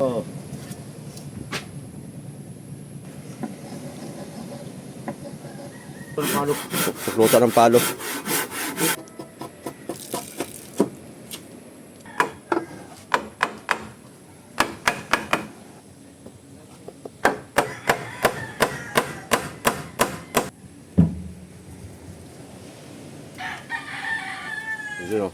Oh. Palo. Pagluta ng palo. Yun o.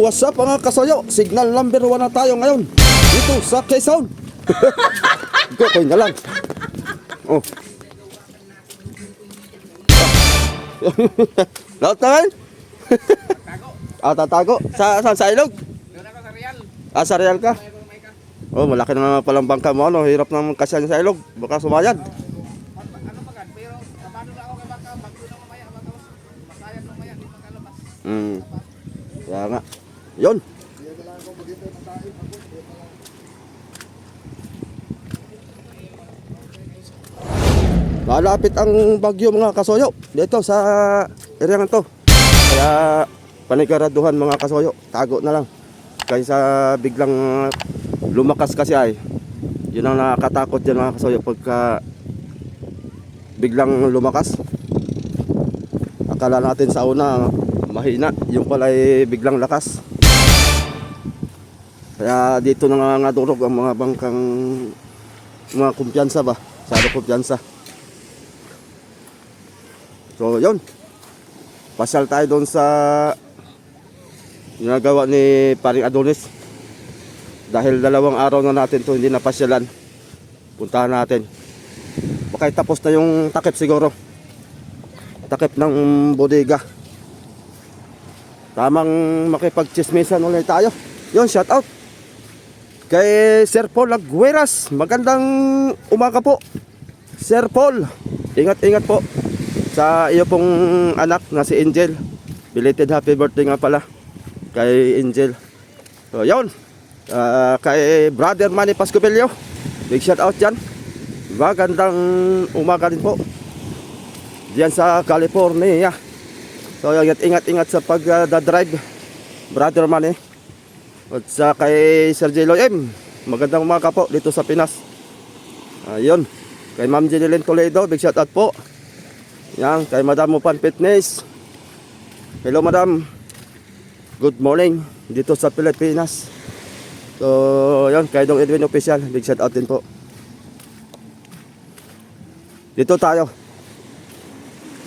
What's up mga kasoyo? Signal number 1 na tayo ngayon. Dito sa Quezon. Go, koy na lang. Oh. Laut na ngayon? ah, tatago. Sa, saan? Sa ilog? Doon ako sa Real. Ah, sa Real ka? Oh, malaki na palang bangka mo. Ano? Hirap naman kasyan sa ilog. Baka sumayad. Ano pagad? Pero kabado na ako kay baka bagyo na mamaya baka masayang mamaya di makalabas. Hmm. Kaya nga. Yun. Malapit ang bagyo mga kasoyo dito sa area na to. Kaya panigaraduhan mga kasoyo, tago na lang. Kaysa biglang lumakas kasi ay, yun ang nakakatakot dyan mga kasoyo pagka biglang lumakas. Akala natin sa una mahina, yung pala ay biglang lakas. Kaya dito na nga nadurog ang mga bangkang mga kumpiyansa ba? Sado kumpiyansa. So, yun. Pasyal tayo doon sa ginagawa ni Paring Adonis. Dahil dalawang araw na natin to hindi napasyalan. Puntahan natin. Baka tapos na yung takip siguro. Takip ng bodega. Tamang makipagchismisan ulit tayo. Yun, shout out. Kay Sir Paul Agueras. Magandang umaga po. Sir Paul. Ingat-ingat po sa iyo pong anak na si Angel. Belated happy birthday nga pala kay Angel. So, yun. Ah, kay Brother Manny Pascopelio. Big shout out dyan. Magandang umaga din po. Diyan sa California. So, ingat, ingat, ingat sa pag-drive. Brother Manny. At sa kay Sir J. M. Magandang umaga po dito sa Pinas. Ayun. Kay Ma'am Jeneline Toledo. Big shout out po. Yan, kay Madam Mupan Fitness. Hello Madam. Good morning dito sa Pilipinas. So, yan, kay Dong Edwin Official. Big shout out din po. Dito tayo.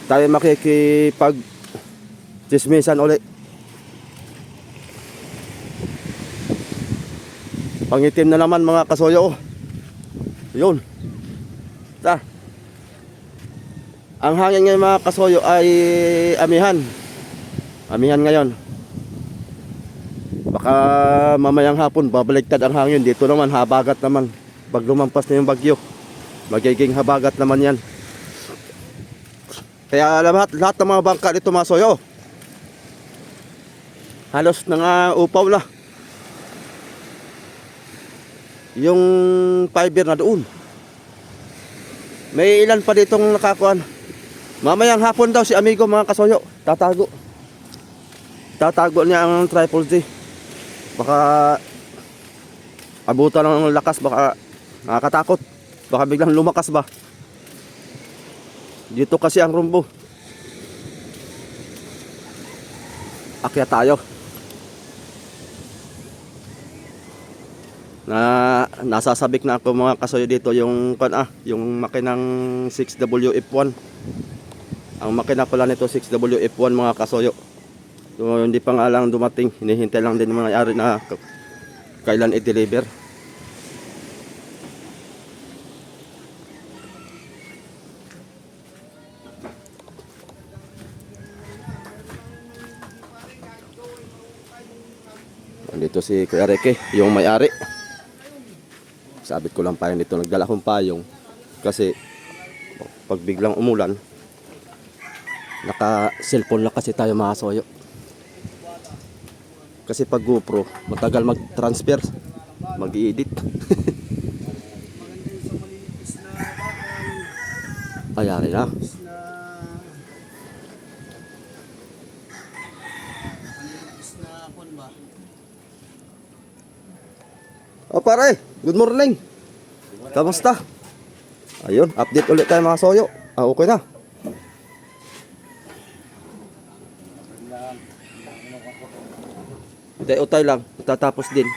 Tayo makikipag chismisan ulit. Pangitim na naman mga kasoyo. Yun. Ta. Ang hangin ngayon mga kasoyo ay amihan. Amihan ngayon. Baka mamayang hapon babaliktad ang hangin. Dito naman habagat naman. Pag lumampas na yung bagyo. Magiging habagat naman yan. Kaya lahat, lahat ng mga bangka dito mga soyo. Halos na upaw na. Yung fiber na doon. May ilan pa ditong nakakuan. Mamayang hapon daw si amigo mga kasoyo. Tatago. Tatago niya ang triple G. Baka abutan ng lakas baka nakakatakot. Baka biglang lumakas ba. Dito kasi ang rumbo. Akyat tayo. Na nasasabik na ako mga kasoyo dito yung kan ah yung makinang 6WF1 ang makina pala nito 6WF1 mga kasoyo. So hindi pa nga lang dumating hinihintay lang din mga ari na kailan i-deliver. Andito si Kuya Reke, yung may-ari sabit ko lang payong dito nagdala akong payong. Kasi pag biglang umulan naka cellphone lang kasi tayo mga soyo kasi pag GoPro matagal mag transfer mag edit ayari na O pare, good morning. Kamusta? Ayun, update ulit tayo mga soyo. Ah, okay na. Utay-utay lang, tatapos din.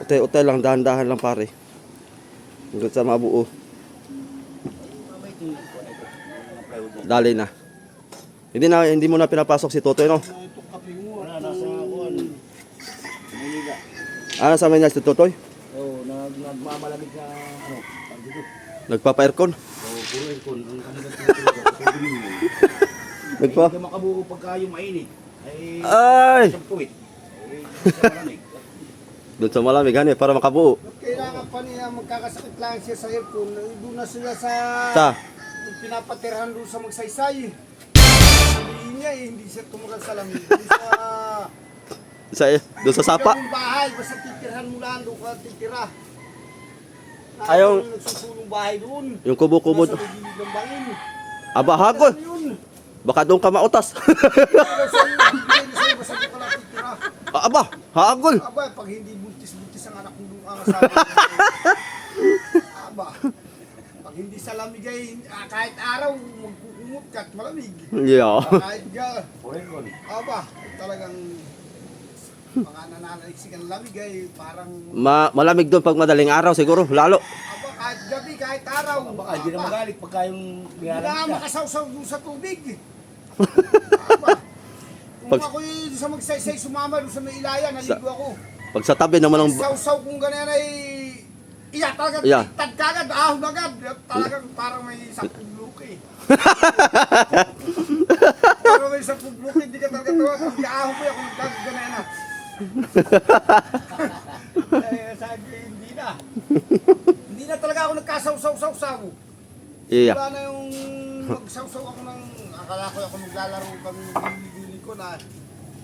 Utay-utay lang, dahan-dahan lang pare. Hanggang sa mabuo. Dali na. Hindi na hindi mo na pinapasok si Totoy no? Manila. Ano sa Maynila si Totoy? Nagmamalamig na ano. ang dito. Nagpapa-aircon? Oo, puro aircon. Ang kanilang tinutulog. Nagpa Hindi ka makabuo pagka yung mainit. Ay, Ay! isang puwit. Ay, sa malamig. Doon sa malamig hani para makabuo. Kailangan pa niya magkakasakit lang siya sa aircon. Doon na sila sa Ta. pinapatirahan doon sa magsaysay. Hindi niya eh, hindi siya tumugal sa lamig. Doon sa Sa doon sa sapa. Yung bahay, basta titirhan mo lang doon ka titira. Ayaw- Ayaw. Nagsusulong bahay doon. Yung kubo-kubo. Nasa gilid ng bangin. Aba hagol. Ano? Baka doon ka mautas. Aba, hagol. Aba, pag hindi buntis-buntis ang anak mo doon ang asawa. Aba, pag hindi sa lamig ay ah, kahit araw magkukumot ka at malamig. Yeah. Kahit ga, aba, talagang mga nananaliksik ang lamig ay parang Ma malamig doon pag madaling araw siguro, lalo. aba, kahit gabi, kahit araw. Baka hindi na magalit pagka yung nga ka. makasawsaw doon sa tubig. aba, kung Pag- ako'y sa magsaysay sumama doon sa may ilaya, naligo ako. Pag sa tabi naman ng Sausaw kung ganyan ay iya talaga Iya. tad kagad, ahon agad. Talagang parang may sampung luki. parang may sampung luki, hindi ka talaga tawa. Pag ahon mo yan, kung na. Eh, sabi ko, hindi na. hindi na talaga ako nagkasawsaw-sawsaw. Iya. Wala na yung magsawsaw ako ng, akala ko ako naglalaro kami ng gili ko na.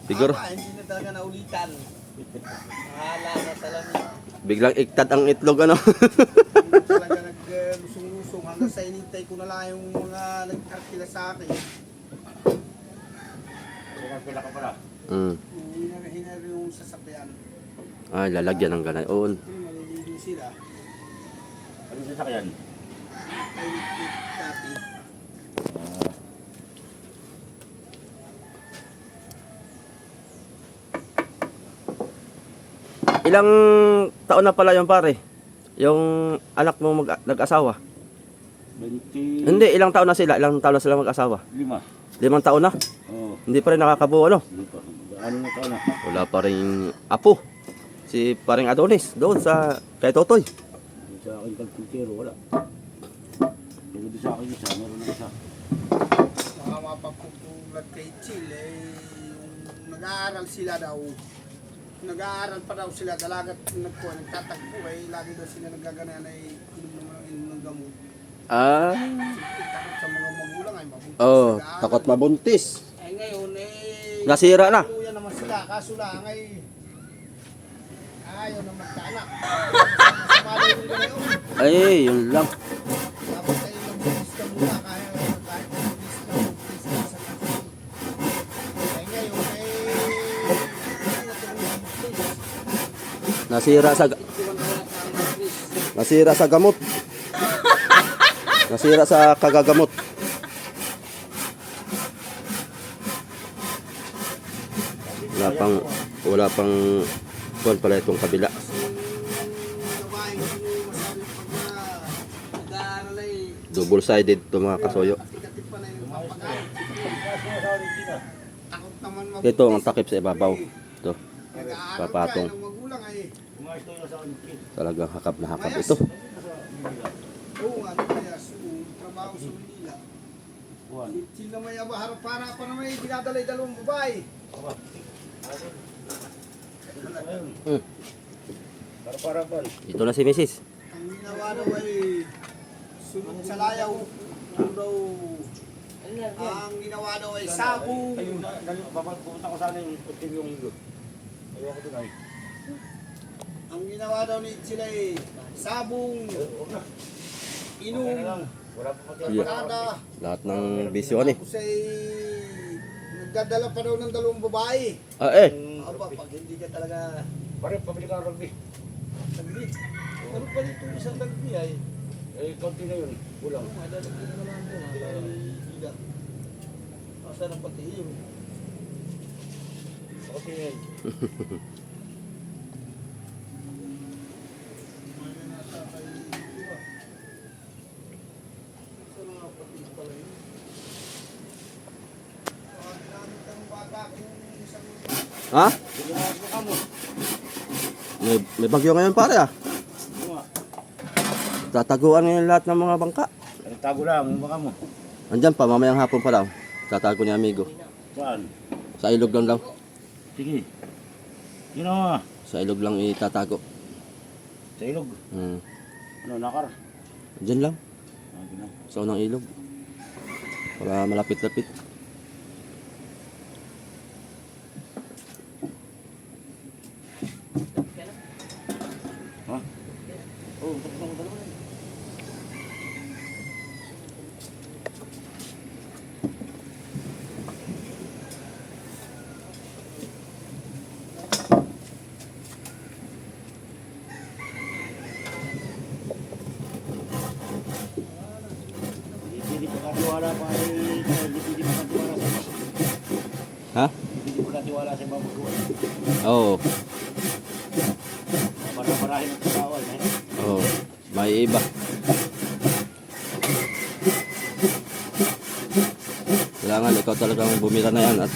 Siguro. Aba, hindi na talaga naulitan. Mahala na talaga. Biglang iktad ang itlog ano. Hindi talaga naglusong-lusong hanggang sa inintay ko na lang yung mga nag-arkila sa akin. Kaya pila ka pala. Mm. Hinahinar yung sasakyan. Ay, lalagyan ng ganay. Oo. Maliligo sila. Ano sa sakyan? Ay, dati. Ilang taon na pala yung pare? Yung anak mo mag nag-asawa? 20... Hindi, ilang taon na sila? Ilang taon na sila mag-asawa? Lima. Limang taon na? Oo. Hindi pa rin nakakabuo ano? Hindi pa. Ano na na? Wala pa rin apo. Si paring Adonis doon sa kay Totoy. Sa akin kalkultero, wala. Doon sa akin isa, meron na isa. Mga mapapupulad kay eh, yung nag-aaral sila daw. Nag-aaral pa daw sila, dalagat nagkuha, nagtatagpo, eh, lagi daw sila nagaganayan ay inom ng, inom ng gamot. Ah. Eh, takot sa mga magulang ay mabuntis. Oh, nag-aaral. takot mabuntis. Nasira na. Tuluyan naman sila, kaso lang ay... Ayaw na magkaanak. Ay, yun lang. Dapat ay muna kahit. Nasira sa nasira sa gamot. Nasira sa kagagamot. Pang wala pang kuwan pala itong kabila. Double sided to mga kasoyo. Ito ang takip sa ibabaw. Ito, Papatong. talagang hakap na hakap ito. Ano. Sila may abahara para pa naman dinadalay dalawang babae. Hmm. Para para pa. Ito na si Mrs. Ang ginawa daw ay sunod sa layaw. Ano daw, ang ginawa daw ay sabong. Ayun, pupunta ko sana yung putin yung linggo. Ayoko doon ay. Ang ginawa daw ni sila ay sabong, inom. Wala pa. Lahat ng bisyo ni. Ay nagdadala pa daw ng dalawang babae. Ah eh, Aba, pag hindi ka talaga Pare, pabili ka ng rugby. Dagdi. Ano pa dito isang dagdi ay? Eh, konti na yun. Kulang. Madalagyan na lang doon. Ay, bigat. Asa ng pati yun? Konti na yun. Ano na sa kay Iwa? Asa ng pati pala yun? Ah, ginamit ang bata kung isang Ha? May, may bagyo ngayon pare ah. Tataguan ngayon lahat ng mga bangka. Tago lang, yung baka mo. Andyan pa, mamayang hapon pa daw. Tatago ni amigo. Saan? Sa ilog lang daw. Sige. Yun o. Sa ilog lang itatago. Sa ilog. Hmm. Ano, nakar? Andyan lang. Ah, gina. Sa unang ilog. Para malapit-lapit. Ha? Oh, tapos na ko dalawa na. Hindi pa katiwala pa ay hindi pa katiwala sa Ha? hindi pa katiwala sa mga magawa. Oo. Para parahin ang katawan eh. Oo. May iba. Kailangan ikaw talagang bumira na yan at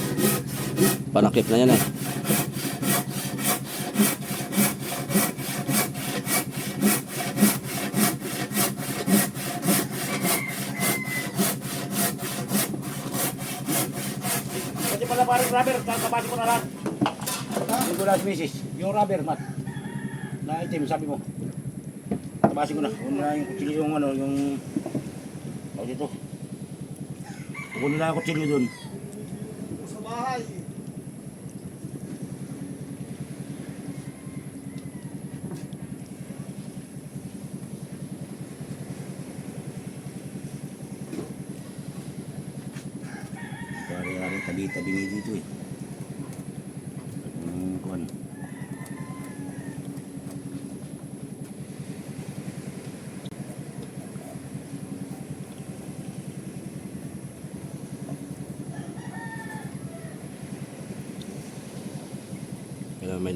panakip na yan eh. Kasi pala parang rubber, kakabati ko na lang. Yung ko last misis, yung rubber mat. Na itim, sabi mo. Kabasin ko na. Kung na yung kutsilyo yung ano, yung... Tawag dito. Kung na yung kutsilyo dun. sa bahay. Pare-pare tabi-tabi niya dito eh. Yung kuwan.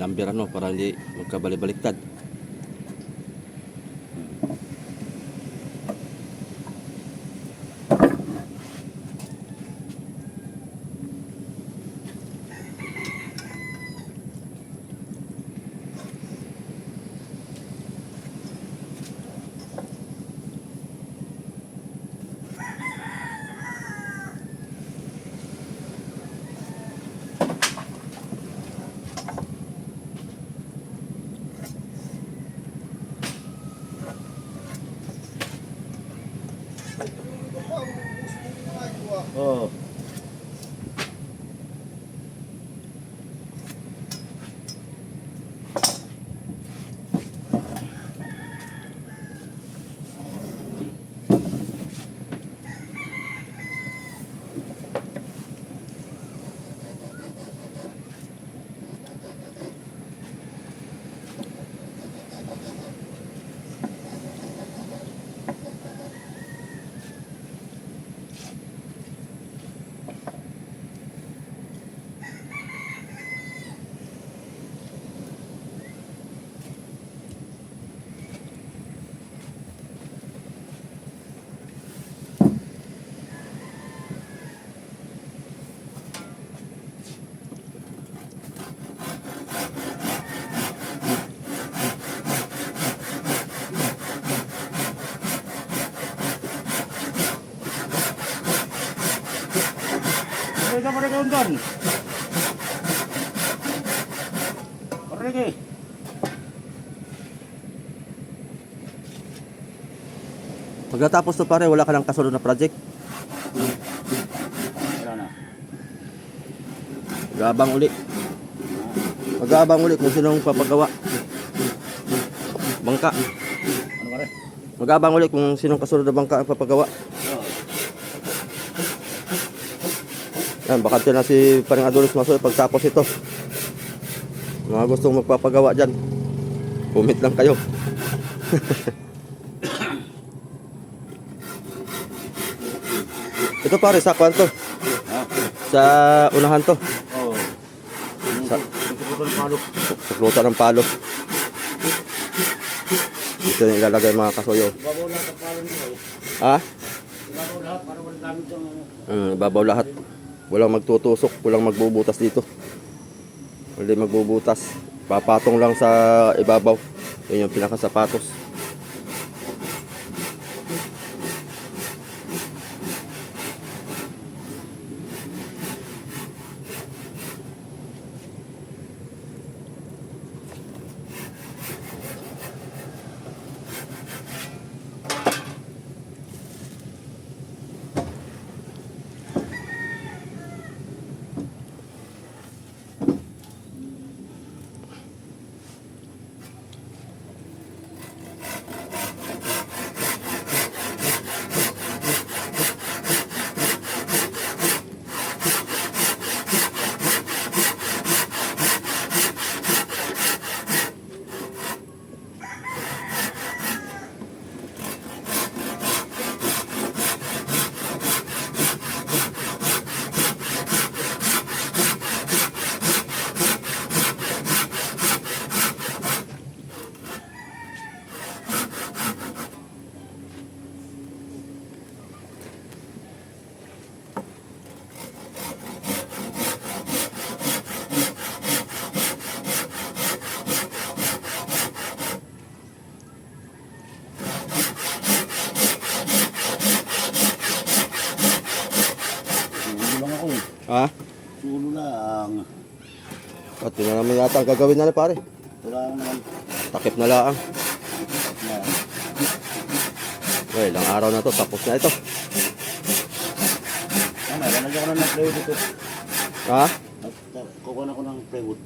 Kaya may number ano para Ka pare kaundan? Pare ke. Pagkatapos to pare, wala ka ng kasunod na project. Wala na. Gabang uli. Mag-aabang uli kung sinong papagawa. Bangka. Ano pare? Mag-aabang uli kung sinong kasunod na bangka ang papagawa. Oo. Yan, bakante na si Paring Adonis Masoy pagtapos ito. Mga gustong magpapagawa dyan. Comment lang kayo. Ito pare, sa kwanto? Ha? Sa unahan to. Oo. Sa- tukutan ng palo. Pagluto ng palo. Dito yung ilalagay mga kasuyo. Babaw lahat ang palo nito. Ha? Babaw lahat para walang gamit yung... Mm, babaw lahat. Walang magtutusok, walang magbubutas dito. Hindi magbubutas. Papatong lang sa ibabaw. Yun yung pinakasapatos. Sulo lang ako eh. Ha? Sulo lang. At yun na naman yata ang gagawin na pare. Wala naman. Takip na laang. Well, ilang araw na to. Tapos na ito. ano, lalagyan ko na ng plywood ito. Ha? Uh, kukuha na ko ng plywood.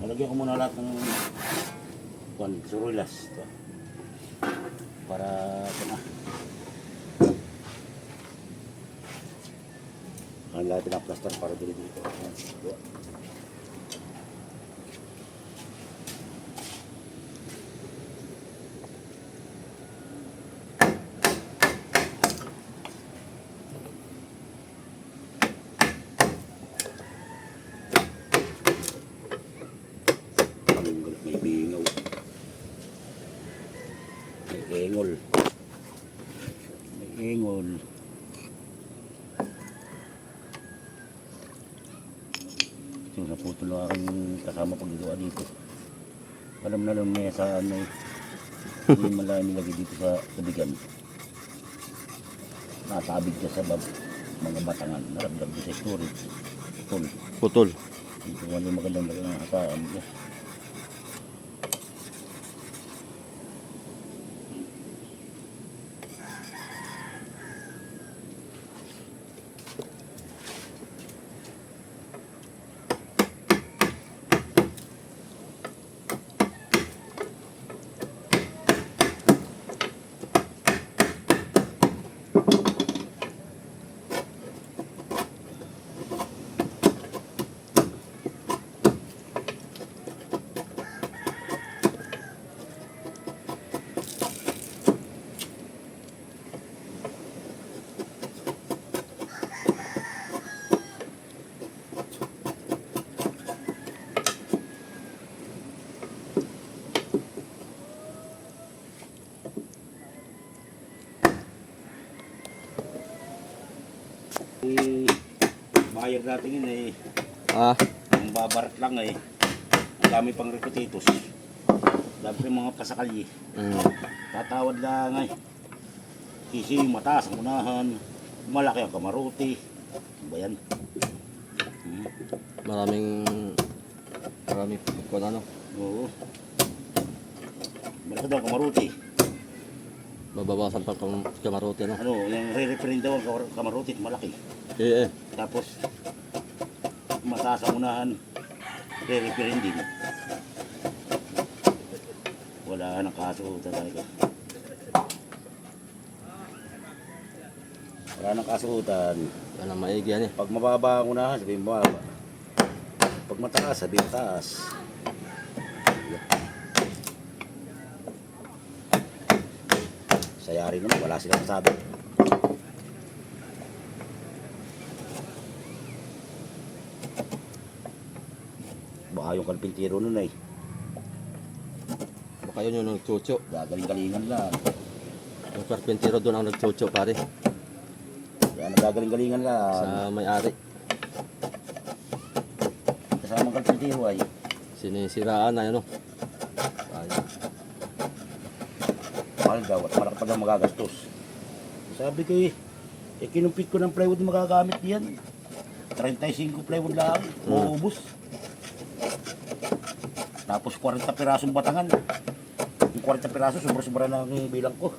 Lalagyan ko muna lahat ng kwan, surulas. Ito. Para ito na. Ang lahat pinaplaster para dito dito. Dua. Ang may bingaw. May engol. May engol. Yung naputol na aking kasama paggawa dito. Alam na lang may sa ano. Hindi man lang nilagay dito sa tubigan. Natabig ka sa bab, mga batangan. Naramdam ko sa storage. Putol. Putol. Ito wala magandang lagay ng bayad natin yun eh. Ha? Ang babarat lang eh. Ang dami pang repetitos. Dami pa yung mga pasakalye. Mm. Tatawad lang eh. Kasi mataas ang unahan. Malaki ang kamaruti. Ano ba yan? Hmm. Maraming... Maraming kung ano. Oo. Malaki daw ang kamaruti. Babawasan pa kung kamarote ano. Ano, yung re-referin daw ang kamar- kamaruti. Malaki. Eh eh. Tapos, mataas ang unahan. Re-referin din. Wala nang kaso talaga. Wala nang kasuhutan. Yan ang maigi yan eh. Pag mababa ang unahan, sabihin mo mababa. Pag mataas, sabi taas. Sayari naman, wala silang sabi. Baka yung kalpintiro nun ay Baka yun yung nagchucho. gagaling-galingan lang. Yung karpentero doon ang nagchucho pare. Kaya nagagaling-galingan lang. Sa may-ari. Kasamang kalpintiro ay Sinisiraan na ano. Ayun. mahal daw at malaki pa daw magagastos. Sabi ko eh, eh kinumpit ko ng plywood na magagamit diyan. 35 plywood lang, maubos. Tapos 40 pirasong batangan. Yung 40 piraso, sobra-sobra na ang bilang ko.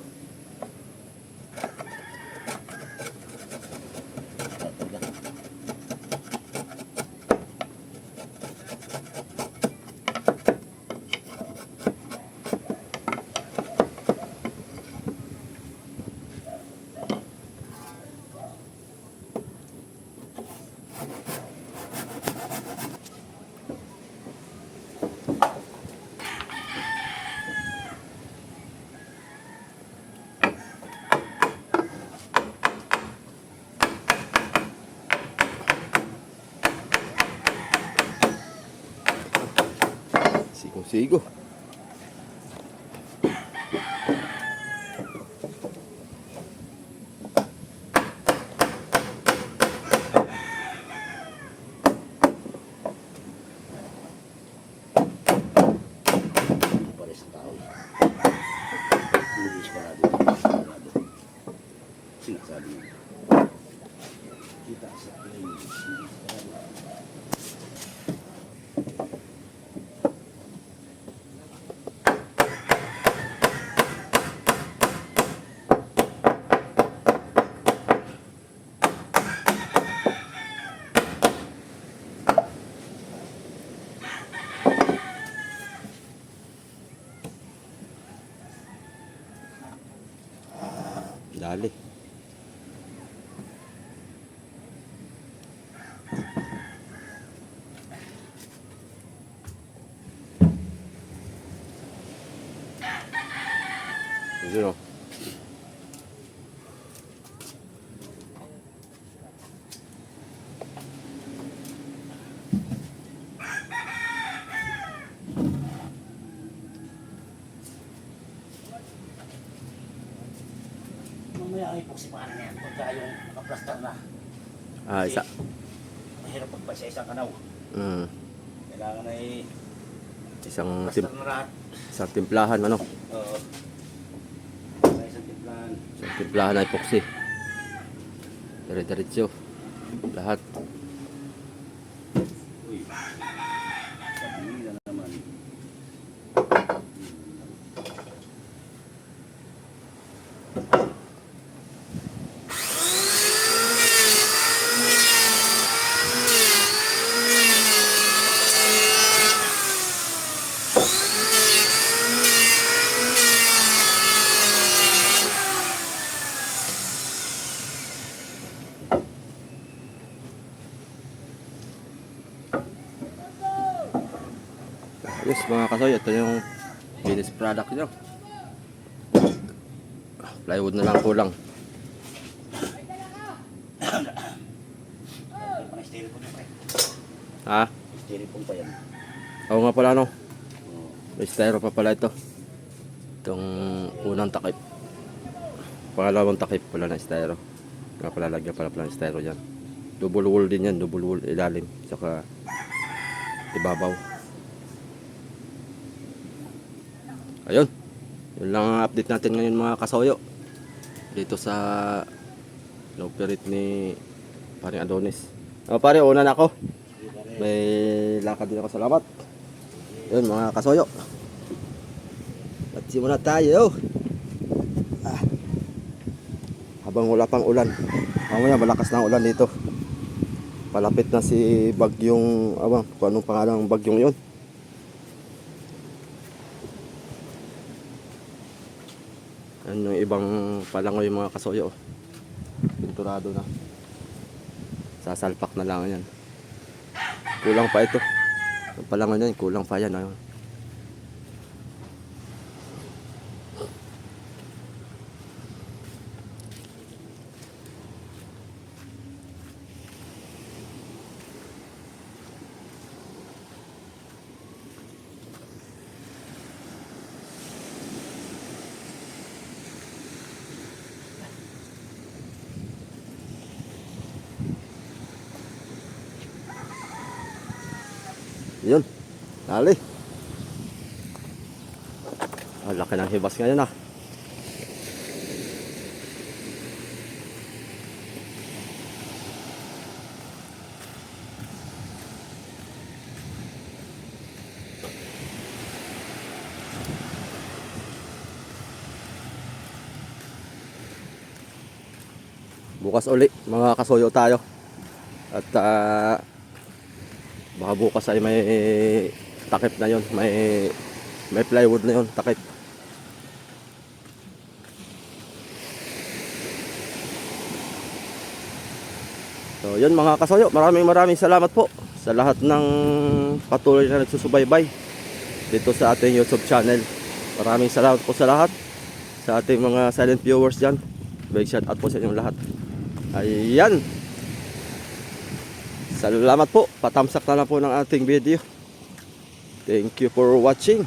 Yun o. Mamaya ay puksipahan na yan. Pagka yung nakaplastar na. Ah, isa. Mahirap pagpa sa isang kanaw. Mm, Kailangan ay isang, tim na lahat. isang timplahan, ano? Oo. Sa isang timplahan. Isang timplahan na epoxy. Dire-diretso. Lahat. Uy. Mga kasoy, ito yung finished product nyo. Plywood na lang kulang. Ha? Styrofoam pa yan. Oo nga pala, no? May styro pa pala ito. Itong unang takip. Pangalawang takip pala na styro. Nga pala lagyan pala pala ng styro dyan. Double wall din yan, double wall ilalim. Saka ibabaw. Ayun. Yun lang ang update natin ngayon mga kasoyo. Dito sa Loperit ni paring Adonis. O pare, una na ako. May lakad din ako. Salamat. Yun mga kasoyo. At simula tayo. Ah. Habang wala pang ulan. Mamaya malakas na ulan dito. Palapit na si bagyong, abang, kung anong pangalan ng bagyong yon. Yan yung palangoy mga kasoyo. Pinturado na. Sasalpak na lang yan. Kulang pa ito. Yung palangan yan, kulang pa yan. Ayun. Yun. Dali. Ngayon ah. Bukas uli, mga kasuyo tayo. At ah, baka bukas ay may takip na yon may may plywood na yon takip so yun mga kasoyo maraming maraming salamat po sa lahat ng patuloy na nagsusubaybay dito sa ating youtube channel maraming salamat po sa lahat sa ating mga silent viewers dyan big shout out po sa inyong lahat ayan Salamat po. Patamsak na lang po ng ating video. Thank you for watching.